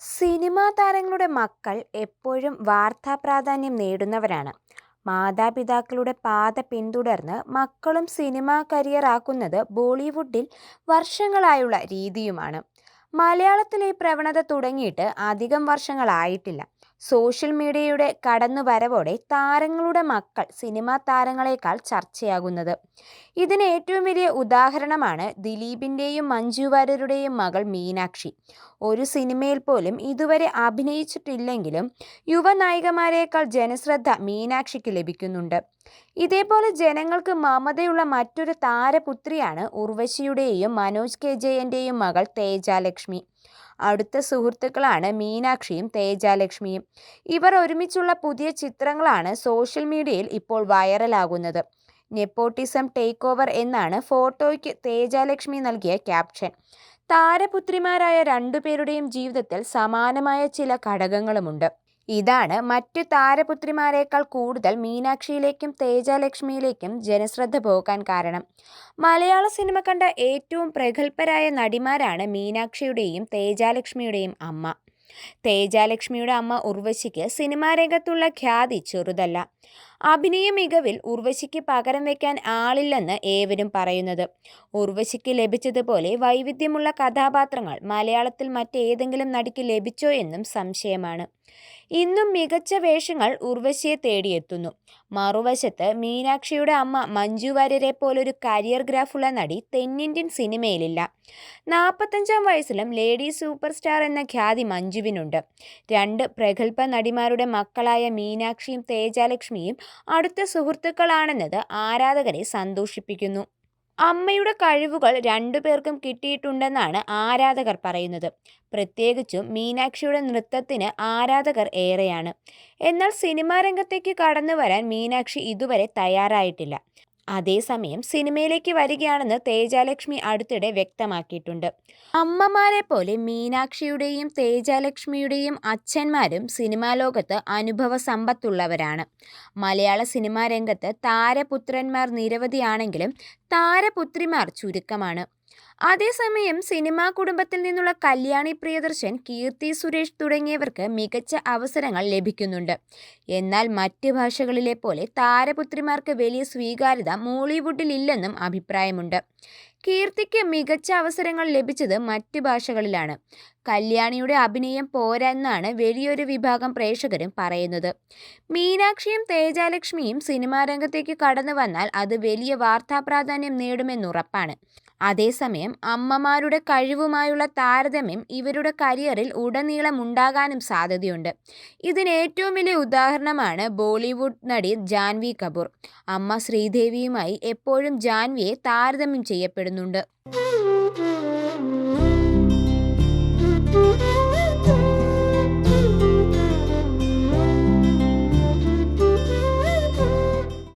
Cinema താരങ്ങളുടെ മക്കൾ എപ്പോഴും വാർത്താ പ്രാധാന്യം നേടുന്നവരാണ്. മാതാപിതാക്കളുടെ പാത പിന്തുടർന്ന് മക്കളും സിനിമാ കരിയർ ആക്കുന്നത് ബോളിവുഡിൽ വർഷങ്ങളായുള്ള രീതിയുമാണ്. മലയാളത്തിൽ ഈ പ്രവണത തുടങ്ങിയിട്ട് അധികം വർഷങ്ങളായിട്ടില്ല. സോഷ്യൽ മീഡിയയുടെ കടന്നുവരവോടെ താരങ്ങളുടെ മക്കൾ സിനിമാ താരങ്ങളെക്കാൾ ചർച്ചയാകുന്നത്. ഇതിന് ഏറ്റവും വലിയ ഉദാഹരണമാണ് ദിലീപിന്റെയും മഞ്ജു വാര്യരുടെയും മകൾ മീനാക്ഷി. ഒരു സിനിമയിൽ പോലും ഇതുവരെ അഭിനയിച്ചിട്ടില്ലെങ്കിലും യുവനായികമാരേക്കാൾ ജനശ്രദ്ധ മീനാക്ഷിക്ക് ലഭിക്കുന്നുണ്ട്. ഇതേപോലെ ജനങ്ങൾക്ക് മമതയുള്ള മറ്റൊരു താരപുത്രിയാണ് ഉർവശിയുടെയും മനോജ് കെ ജയന്റെയും മകൾ തേജാലക്ഷ്മി. അടുത്ത സുഹൃത്തുക്കളാണ് മീനാക്ഷിയും തേജാലക്ഷ്മിയും. ഇവർ ഒരുമിച്ചുള്ള പുതിയ ചിത്രങ്ങളാണ് സോഷ്യൽ മീഡിയയിൽ ഇപ്പോൾ വൈറലാകുന്നത്. നെപ്പോട്ടിസം ടേക്ക് ഓവർ എന്നാണ് ഫോട്ടോയ്ക്ക് തേജാലക്ഷ്മി നൽകിയ ക്യാപ്ഷൻ. താരപുത്രിമാരായ രണ്ടുപേരുടെയും ജീവിതത്തിൽ സമാനമായ ചില ഘടകങ്ങളുമുണ്ട്. ഇതാണ് മറ്റു താരപുത്രിമാരേക്കാൾ കൂടുതൽ മീനാക്ഷിയിലേക്കും തേജാലക്ഷ്മിയിലേക്കും ജനശ്രദ്ധ പോകാൻ കാരണം. മലയാള സിനിമ കണ്ട ഏറ്റവും പ്രഗത്ഭരായ നടിമാരാണ് മീനാക്ഷിയുടെയും തേജാലക്ഷ്മിയുടെയും അമ്മ. തേജാലക്ഷ്മിയുടെ അമ്മ ഉർവശിക്ക് സിനിമാരംഗത്തുള്ള ഖ്യാതി ചെറുതല്ല. അഭിനയ മികവിൽ ഉർവശിക്ക് പകരം വയ്ക്കാൻ ആളില്ലെന്ന് ഏവരും പറയുന്നത്. ഉർവശിക്ക് ലഭിച്ചതുപോലെ വൈവിധ്യമുള്ള കഥാപാത്രങ്ങൾ മലയാളത്തിൽ മറ്റേതെങ്കിലും നടിക്ക് ലഭിച്ചോ എന്നും സംശയമാണ്. ഇന്നും മികച്ച വേഷങ്ങൾ ഉർവശിയെ തേടിയെത്തുന്നു. മറുവശത്ത് മീനാക്ഷിയുടെ അമ്മ മഞ്ജു വാര്യരെ പോലൊരു കരിയർ ഗ്രാഫുള്ള നടി തെന്നിന്ത്യൻ സിനിമയിലില്ല. നാൽപ്പത്തഞ്ചാം വയസ്സിലും ലേഡി സൂപ്പർ സ്റ്റാർ എന്ന ഖ്യാതി മഞ്ജുവിനുണ്ട്. രണ്ട് പ്രഗത്ഭ നടിമാരുടെ മക്കളായ മീനാക്ഷിയും തേജാലക്ഷ്മിയും അടുത്ത സുഹൃത്തുക്കളാണെന്നത് ആരാധകരെ സന്തോഷിപ്പിക്കുന്നു. അമ്മയുടെ കഴിവുകൾ രണ്ടുപേർക്കും കിട്ടിയിട്ടുണ്ടെന്നാണ് ആരാധകർ പറയുന്നത്. പ്രത്യേകിച്ചും മീനാക്ഷിയുടെ നൃത്തത്തിന് ആരാധകർ ഏറെയാണ്. എന്നാൽ സിനിമാ രംഗത്തേക്ക് കടന്നുവരാൻ മീനാക്ഷി ഇതുവരെ തയ്യാറായിട്ടില്ല. അതേസമയം സിനിമയിലേക്ക് വരികയാണെന്ന് തേജാലക്ഷ്മി അടുത്തിടെ വ്യക്തമാക്കിയിട്ടുണ്ട്. അമ്മമാരെ പോലെ മീനാക്ഷിയുടെയും തേജാലക്ഷ്മിയുടെയും അച്ഛന്മാരും സിനിമാ ലോകത്ത് അനുഭവ സമ്പത്തുള്ളവരാണ് മലയാള സിനിമാ രംഗത്ത് താരപുത്രന്മാർ നിരവധിയാണെങ്കിലും താരപുത്രിമാർ ചുരുക്കമാണ്. അതേസമയം സിനിമാ കുടുംബത്തിൽ നിന്നുള്ള കല്യാണി പ്രിയദർശൻ, കീർത്തി സുരേഷ് തുടങ്ങിയവർക്ക് മികച്ച അവസരങ്ങൾ ലഭിക്കുന്നുണ്ട്. എന്നാൽ മറ്റ് ഭാഷകളിലെ പോലെ താരപുത്രിമാർക്ക് വലിയ സ്വീകാര്യത മോളിവുഡിലില്ലെന്നും അഭിപ്രായമുണ്ട്. കീർത്തിക്ക് മികച്ച അവസരങ്ങൾ ലഭിച്ചത് മറ്റ് ഭാഷകളിലാണ്. കല്യാണിയുടെ അഭിനയം പോരെന്നാണ് വലിയൊരു വിഭാഗം പ്രേക്ഷകരും പറയുന്നത്. മീനാക്ഷിയും തേജാലക്ഷ്മിയും സിനിമാ രംഗത്തേക്ക് കടന്നുവന്നാൽ അത് വലിയ വാർത്താ പ്രാധാന്യം നേടുമെന്നുറപ്പാണ്. അതേസമയം അമ്മമാരുടെ കഴിവുമായുള്ള താരതമ്യം ഇവരുടെ കരിയറിൽ ഉടനീളം ഉടനീളമുണ്ടാകാനും സാധ്യതയുണ്ട്. ഇതിന് ഏറ്റവും വലിയ ഉദാഹരണമാണ് ബോളിവുഡ് നടി ജാൻവി കപൂർ. അമ്മ ശ്രീദേവിയുമായി എപ്പോഴും ജാൻവിയെ താരതമ്യം ചെയ്യപ്പെടുന്നുണ്ട്.